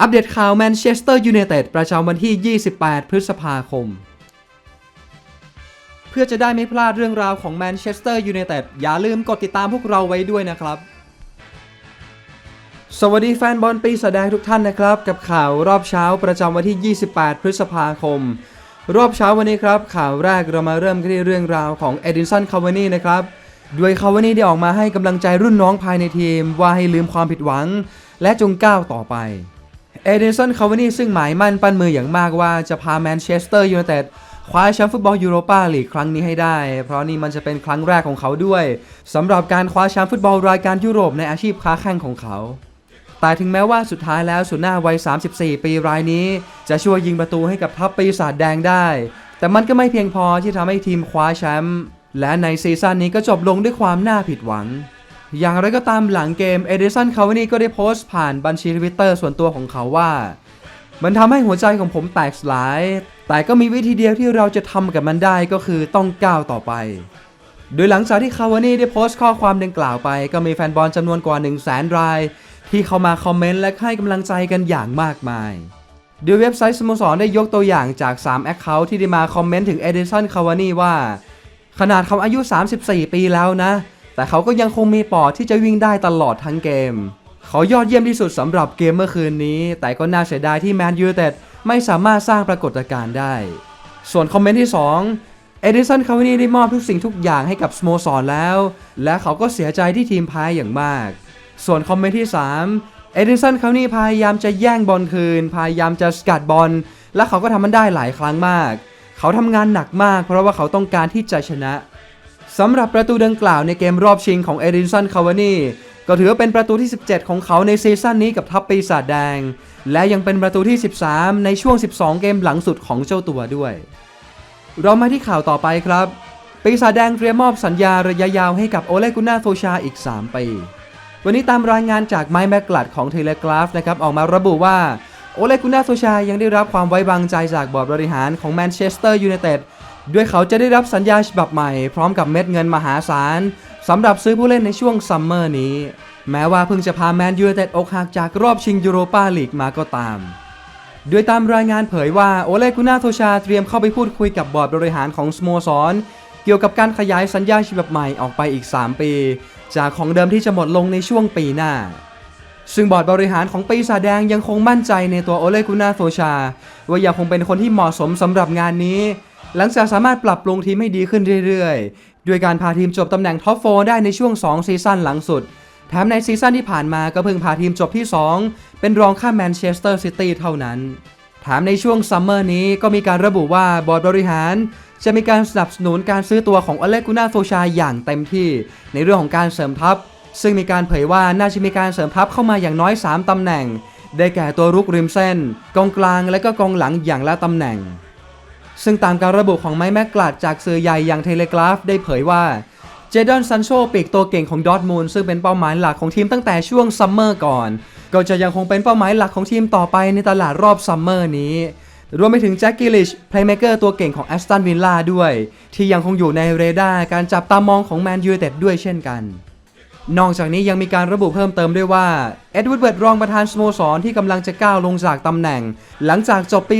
อัปเดตข่าวแมนเชสเตอร์ยูไนเต็ดประจำวันที่ 28 พฤษภาคม เพื่อจะได้ไม่พลาดเรื่องราวของแมนเชสเตอร์ยูไนเต็ดอย่าลืมกดติดตามพวกเราไว้ด้วยนะครับ สวัสดีแฟนบอลปีศาจแดงทุกท่านนะครับ กับข่าวรอบเช้าประจำวันที่ 28 พฤษภาคม รอบเช้าวันนี้ครับ ข่าวแรกเรามาเริ่มกันที่เรื่องราวของเอดินสันคาวานีนะครับโดยคาวานีได้ออกมาให้กำลังใจรุ่นน้องภายในทีม ว่าให้ลืมความผิดหวัง และจงก้าวต่อไป เอเดนสันคาวานีซึ่งหมายมั่นปั้นมืออย่างมากว่าจะพาแมนเชสเตอร์ยูไนเต็ดคว้าแชมป์ฟุตบอลยูโรปาลีกครั้งนี้ให้ได้ เพราะนี่มันจะเป็นครั้งแรกของเขาด้วยสำหรับการคว้าแชมป์ฟุตบอลรายการยุโรปในอาชีพค้าแข่งของเขาแต่ถึงแม้ว่าสุดท้ายแล้วสุดหน้าวัย 34 ปีรายนี้ จะช่วยยิงประตูให้กับทัพปีศาจแดงได้ แต่มันก็ไม่เพียงพอที่ทำให้ทีมคว้าแชมป์และในซีซั่นนี้ก็จบลงด้วยความน่าผิดหวัง อย่างไรก็ตามหลังเกมเอเดสันคาวานีก็ได้โพสต์ผ่านบัญชีทวิตเตอร์ส่วนตัวของเขาว่า มันทำให้หัวใจของผมแตกสลาย แต่ก็มีวิธีเดียวที่เราจะทำกับมันได้ก็คือต้องก้าวต่อไป โดยหลังจากที่คาวานี่ได้โพสต์ข้อความดังกล่าวไป ก็มีแฟนบอลจำนวนกว่า 1 0 0 0 0แสนราย ที่เข้ามาคอมเมนต์และให้กำลังใจกันอย่างมากมายโดยเว็บไซต์สโมสรได้ยกตัวอย่างจาก 3 Account ที่ได้มาคอมเมนต์ถึงเอเดสันคาวานี่ว่า ขนาดเขาอายุ 34 ปีแล้วนะ แต่เขาก็ยังคงมีปอดที่จะวิ่งได้ตลอดทั้งเกม เขายอดเยี่ยมที่สุดสำหรับเกมเมื่อคืนนี้ แต่ก็น่าเสียดายที่แมนยูเต็ดไม่สามารถสร้างปรากฏการณ์ได้ ส่วนคอมเมนต์ที่ 2 เอดิสันคาวานีได้มอบทุกสิ่งทุกอย่างให้กับสโมสรแล้ว และเขาก็เสียใจที่ทีมแพ้อย่างมาก ส่วนคอมเมนต์ที่ 3 เอดิสันคาวานีพยายามจะแย่งบอลคืน พยายามจะสกัดบอล และเขาก็ทำมันได้หลายครั้งมาก เขาทำงานหนักมาก เพราะว่าเขาต้องการที่จะชนะ สำหรับประตูดังกล่าวในเกมรอบชิงของเอดินสันคาวานีก็ถือว่าเป็นประตูที่ 17 ของเขาในซีซั่นนี้กับทัพปีศาจแดง และยังเป็นประตูที่ 13 ในช่วง 12 เกมหลังสุดของเจ้าตัวด้วย เรามาที่ข่าวต่อไปครับ ปีศาจแดงเตรียมมอบสัญญาระยะยาวให้กับโอเลกุน่าโซชาอีก 3 ปี วันนี้ตามรายงานจากไมค์แมกลัดของเทเลกราฟนะครับออกมาระบุว่าโอเลกุน่าโซชายังได้รับความไว้วางใจจากบอร์ดบริหารของแมนเชสเตอร์ยูไนเต็ด ด้วยเขาจะได้รับสัญญาฉบับใหม่พร้อมกับเม็ดเงินมหาศาลสำหรับซื้อผู้เล่นในช่วงซัมเมอร์นี้ แม้ว่าเพิ่งจะพาแมนยูเต็ดอกหักจากรอบชิงยูโรปาลีกมาก็ตามโดยตามรายงานเผยว่าโอเลกุน่าโทชาเตรียมเข้าไปพูดคุยกับบอร์ดบริหารของสโมสร เกี่ยวกับการขยายสัญญาฉบับใหม่ออกไปอีก 3 ปี จากของเดิมที่จะหมดลงในช่วงปีหน้า ซึ่งบอร์ดบริหารของปีศาจแดงยังคงมั่นใจในตัวโอเลกุน่าโทชา ว่ายังคงเป็นคนที่เหมาะสมสำหรับงานนี้ หลังจากสามารถปรับปรุงทีมให้ดีขึ้นเรื่อยๆ ด้วยการพาทีมจบตำแหน่งท็อปโฟได้ในช่วง 2 ซีซั่นหลังสุด แถมในซีซั่นที่ผ่านมาก็เพิ่งพาทีมจบที่ 2 เป็นรองข้ามแมนเชสเตอร์ซิตี้เท่านั้น แถมในช่วงซัมเมอร์นี้ก็มีการระบุว่าบอร์ดบริหารจะมีการสนับสนุนการซื้อตัวของอเลกุนาโซชาอย่างเต็มที่ ในเรื่องของการเสริมทัพ ซึ่งมีการเผยว่าน่าจะมีการเสริมทัพเข้ามาอย่างน้อย 3ตำแหน่ง ได้แก่ตัวรุกริมเส้น กองกลางและก็กองหลังอย่างละตำแหน่ง ซึ่งตามการระบุของไมค์แมกกลัดจากสื่อใหญ่อย่างเทเลกราฟได้เผยว่าเจดอนซันโชปีกตัวเก่งของดอทมูลซึ่งเป็นเป้าหมายหลักของทีมตั้งแต่ช่วงซัมเมอร์ก่อน ก็จะยังคงเป็นเป้าหมายหลักของทีมต่อไปในตลาดรอบซัมเมอร์นี้ รวมไปถึงแจ็คกิลิชเพลย์เมเกอร์ตัวเก่งของแอสตันวิลล่าด้วย ที่ยังคงอยู่ในเรดาร์การจับตามองของแมนยูเต็ดด้วยเช่นกันนอกจากนี้ยังมีการระบุเพิ่มเติมด้วยว่าเอ็ดวูดเวิร์ดรองประธานสโมสรที่กำลังจะก้าวลงจากตำแหน่ง หลังจากจบปี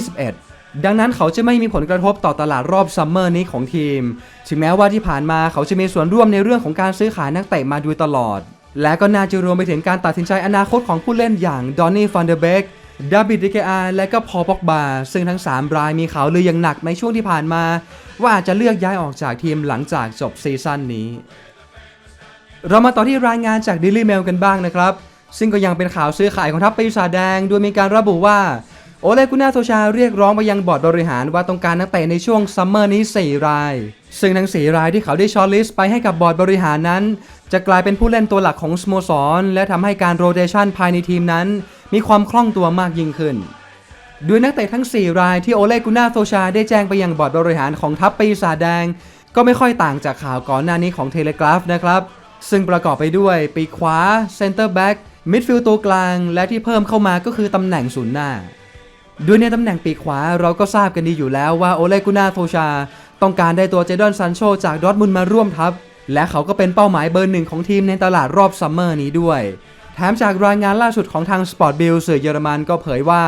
2021 ดังนั้นเขาจะไม่มีผลกระทบต่อตลาดรอบซัมเมอร์นี้ของทีม ถึงแม้ว่าที่ผ่านมาเขาจะมีส่วนร่วมในเรื่องของการซื้อขายนักเตะมาโดยตลอด และก็น่าจะรวมไปถึงการตัดสินใจอนาคตของผู้เล่นอย่างดอนนี่ฟันเดอร์เบกดาบิดดิเกอาและก็พอลป็อกบา ซึ่งทั้ง 3 รายมีข่าวลืออย่างหนักในช่วงที่ผ่านมา ว่าอาจจะเลือกย้ายออกจากทีมหลังจากจบซีซั่นนี้ เรามาต่อที่รายงานจาก Daily Mail กันบ้างนะครับ ซึ่งก็ยังเป็นข่าวซื้อขายของทัพปีศาจแดง โดยมีการระบุว่า โอเลกุน่าโซชาเรียกร้องไปยังบอร์ดบริหารว่าต้องการนักเตะในช่วงซัมเมอร์นี้ 4 ราย ซึ่งทั้ง 4 รายที่เขาได้ช็อตลิสต์ไปให้กับบอร์ดบริหารนั้น จะกลายเป็นผู้เล่นตัวหลักของสโมสร และทำให้การโรเตชันภายในทีมนั้น มีความคล่องตัวมากยิ่งขึ้นด้วยนักเตะทั้ง 4 รายที่โอเลกุน่าโซชาได้แจ้งไปยังบอร์ดบริหารของทัพปีศาจแดง ก็ไม่ค่อยต่างจากข่าวก่อนหน้านี้ของเทเลกราฟนะครับ ซึ่งประกอบไปด้วยปีขวาเซนเตอร์แบ็กมิดฟิลด์ตัวกลาง และที่เพิ่มเข้ามาก็คือตำแหน่งศูนย์หน้า ด้วยในตำแหน่งปีกขวาเราก็ทราบกันดีอยู่แล้วว่าโอเลกุน่าโซชา ต้องการได้ตัวเจดอนซันโชจากดอทมุนมาร่วมทัพ และเขาก็เป็นเป้าหมายเบอร์หนึ่งของทีมในตลาดรอบซัมเมอร์นี้ด้วย แถมจากรายงานล่าสุดของทาง Sport Bill สื่อเยอรมันก็เผยว่า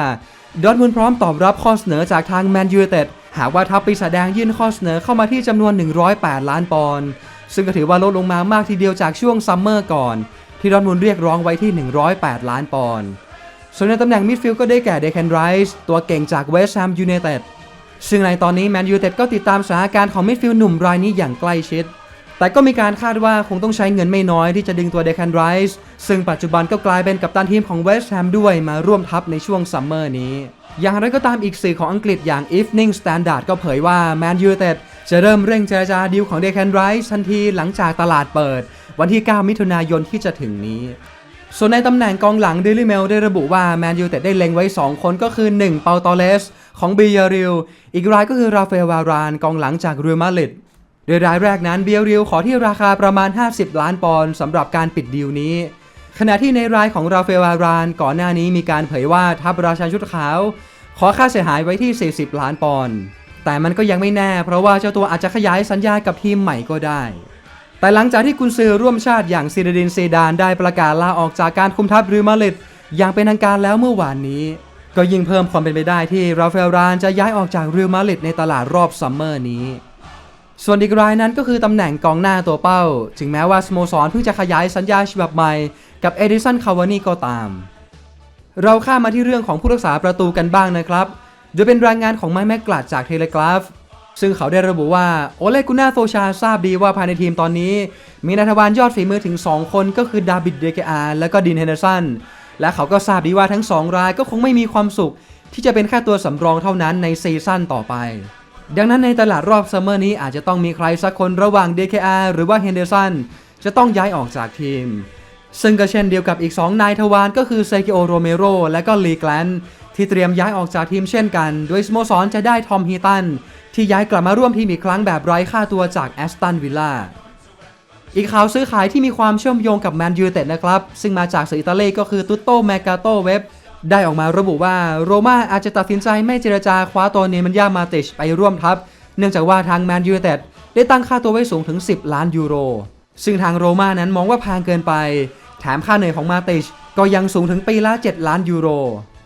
ดอทมุนพร้อมตอบรับข้อเสนอจากทางแมนยูเต็ดหากว่าทัพปีศาจแดงยื่นข้อเสนอเข้ามาที่จำนวน 108 ล้านปอนด์ซึ่งก็ถือว่าลดลงมามากทีเดียวจากช่วงซัมเมอร์ก่อน ที่ดอทมุนเรียกร้องไว้ที่ 108 ล้านปอนด์ ส่วนในตำแหน่งมิดฟิลด์ก็ได้แก่เดค a นไรส์ตัวเก่งจากเวสต์แฮมยูไนเต็ดซึ่งในตอนนี้แมนยูเต็ดก็ติดตามสถานการณ์ของมิดฟิลด์หนุ่มรายนี้อย่างใกล้ชิด แต่ก็มีการคาดว่าคงต้องใช้เงินไม่น้อยที่จะดึงตัวเดคันไรส์ซึ่งปัจจุบันก็กลายเป็นกัปตันทีมของเวสต์แฮมด้วยมาร่วมทัพในช่วงซัมเมอร์นี้ อย่างไรก็ตามอีกสื่อของอังกฤษอย่าง Evening Standard ก็เผยว่าแมนยูเต็ดจะเริ่มเร่งเจรจาดีลของเดคันไรส์ทันทีหลังจากตลาดเปิด วันที่ 9 มิถุนายนที่จะถึงนี้ ส่วนในตำแหน่งกองหลัง Daily Mail ได้ระบุว่าแมนยูเต็ดได้เล็งไว้ 2 คนก็คือ 1 เปาตอเลส ของบียาริลอีกรายก็คือราเอลวารานกองหลังจากเรอัลมาดริดโดยรายแรกนั้นเบียริลขอที่ราคาประมาณ 50 ล้านปอนด์สำหรับการปิดดีลนี้ ขณะที่ในรายของราเอลวารานก่อนหน้านี้มีการเผยว่าทัพราชาชุดขาว ขอค่าเสียหายไว้ที่ 40 ล้านปอนด์แต่มันก็ยังไม่แน่ เพราะว่าเจ้าตัวอาจจะขยายสัญญากับทีมใหม่ก็ได้ แต่หลังจากที่กุนซือร่วมชาติอย่างซีดาดินซีดานได้ประกาศลาออกจากการคุมทัพเริมาดริดอย่างเป็นทางการแล้วเมื่อวานนี้ ก็ยิ่งเพิ่มความเป็นไปได้ที่ราฟาเอลรานจะย้ายออกจากเรอัลมาดริดในตลาดรอบซัมเมอร์นี้ ส่วนอีกรายนั้นก็คือตำแหน่งกองหน้าตัวเป้า ถึงแม้ว่าสโมสรเพิ่งจะขยายสัญญาฉบับใหม่กับเอดิสันคาวานีก็ตาม เราข้ามาที่เรื่องของผู้รักษาประตูกันบ้างนะครับโดยเป็นรายงานของไมค์แมกกลัดจากเทเลกราฟ ซึ่งเขาได้ระบุว่าโอเลกุน่าโซชาทราบดีว่าภายในทีมตอนนี้ มีนักทวารยอดฝีมือถึง 2 คนก็คือดาบิดเดเกอาและก็ดินเฮนเดอร์สันและเขาก็ทราบดีว่าทั้ง 2 รายก็คงไม่มีความสุข ที่จะเป็นแค่ตัวสำรองเท่านั้นในซีซั่นต่อไป ดังนั้นในตลาดรอบซัมเมอร์นี้อาจจะต้องมีใครสักคนระหว่าง DKR หรือว่าเฮนเดอร์สันจะต้องย้ายออกจากทีม ซึ่งก็เช่นเดียวกับอีก 2 นายทวารก็คือเซกิโอโรเมโรและก็ลีแกลนที่เตรียมย้ายออกจากทีมเช่นกัน โดยสโมสรจะได้ทอมฮีตัน ที่ย้ายกลับมาร่วมทีมอีกครั้งแบบไร้ค่าตัวจากแอสตันวิลล่าอีกข่าวซื้อขายที่มีความเชื่อมโยงกับแมนยูเต็ดนะครับ ซึ่งมาจากสื่ออิตาลีก็คือตุตโตแมกาโตเว็บได้ออกมาระบุว่าโรม่าอาจจะตัดสินใจไม่เจรจาคว้าตัวเนมันยามาติชไปร่วมทัพ เนื่องจากว่าทางแมนยูเต็ดได้ตั้งค่าตัวไว้สูงถึง 10 ล้านยูโร ซึ่งทางโรม่านั้นมองว่าแพงเกินไป แถมค่าเหนื่อยของมาติชก็ยังสูงถึงปีละ 7 ล้านยูโร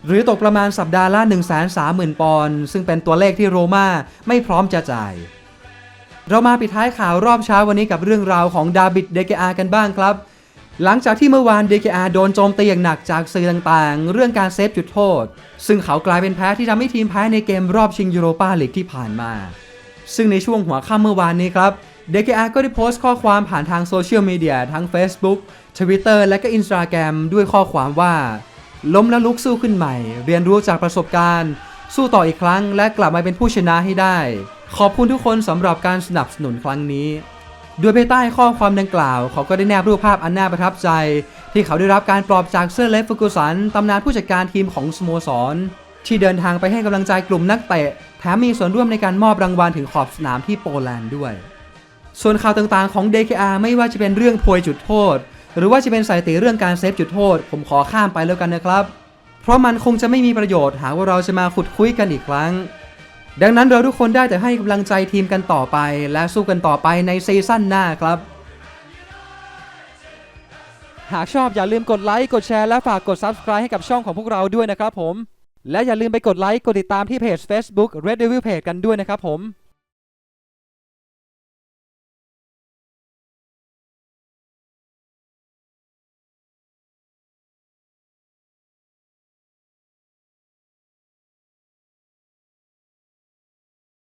หรือตกประมาณสัปดาห์ละ 1 3 0 0 0 0 ปอนด์ซึ่งเป็นตัวเลขที่โรม่าไม่พร้อมจะจ่าย เรามาปิดท้ายข่าวรอบเช้าวันนี้กับเรื่องราวของดาบิดเดเกอากันบ้างครับ หลังจากที่เมื่อวาน DKR โดนโจมตีอย่างหนักจากสื่อต่างๆ เรื่องการเซฟจุดโทษ ซึ่งเขากลายเป็นแพ้ที่ทำให้ทีมแพ้ในเกมรอบชิงยูโรปาลีกที่ผ่านมา ซึ่งในช่วงหัวค่ำเมื่อวานนี้ครับ DKR ก็ได้โพสต์ข้อความผ่านทางโซเชียลมีเดียทั้ง Facebook Twitter และก็ Instagram ด้วยข้อความว่า ล้มแล้วลุกสู้ขึ้นใหม่ เรียนรู้จากประสบการณ์ สู้ต่ออีกครั้ง และกลับมาเป็นผู้ชนะให้ได้ ขอบคุณทุกคนสำหรับการสนับสนุนครั้งนี้โดยภายใต้ข้อความดังกล่าว เขาก็ได้แนบรูปภาพอันน่าประทับใจ ที่เขาได้รับการปลอบจากเซอร์เลฟฟูกุสันตำนานผู้จัดการทีมของสโมสร ที่เดินทางไปให้กำลังใจกลุ่มนักเตะ แถมมีส่วนร่วมในการมอบรางวัลถึงขอบสนามที่โปแลนด์ด้วย ส่วนข่าวต่างๆของ DKR ไม่ว่าจะเป็นเรื่องพวยจุดโทษ หรือว่าจะเป็นสถิติเรื่องการเซฟจุดโทษ ผมขอข้ามไปแล้วกันนะครับ เพราะมันคงจะไม่มีประโยชน์หากว่าเราจะมาขุดคุยกันอีกครั้ง ดังนั้นเราทุกคนได้แต่ให้กำลังใจทีมกันต่อไป และสู้กันต่อไปในซีซั่นหน้าครับ หากชอบอย่าลืมกดไลค์กดแชร์และฝากกด Subscribe ให้กับช่องของพวกเราด้วยนะครับผม และอย่าลืมไปกดไลค์กดติดตามที่เพจ Facebook Red Devil Page กันด้วยนะครับผม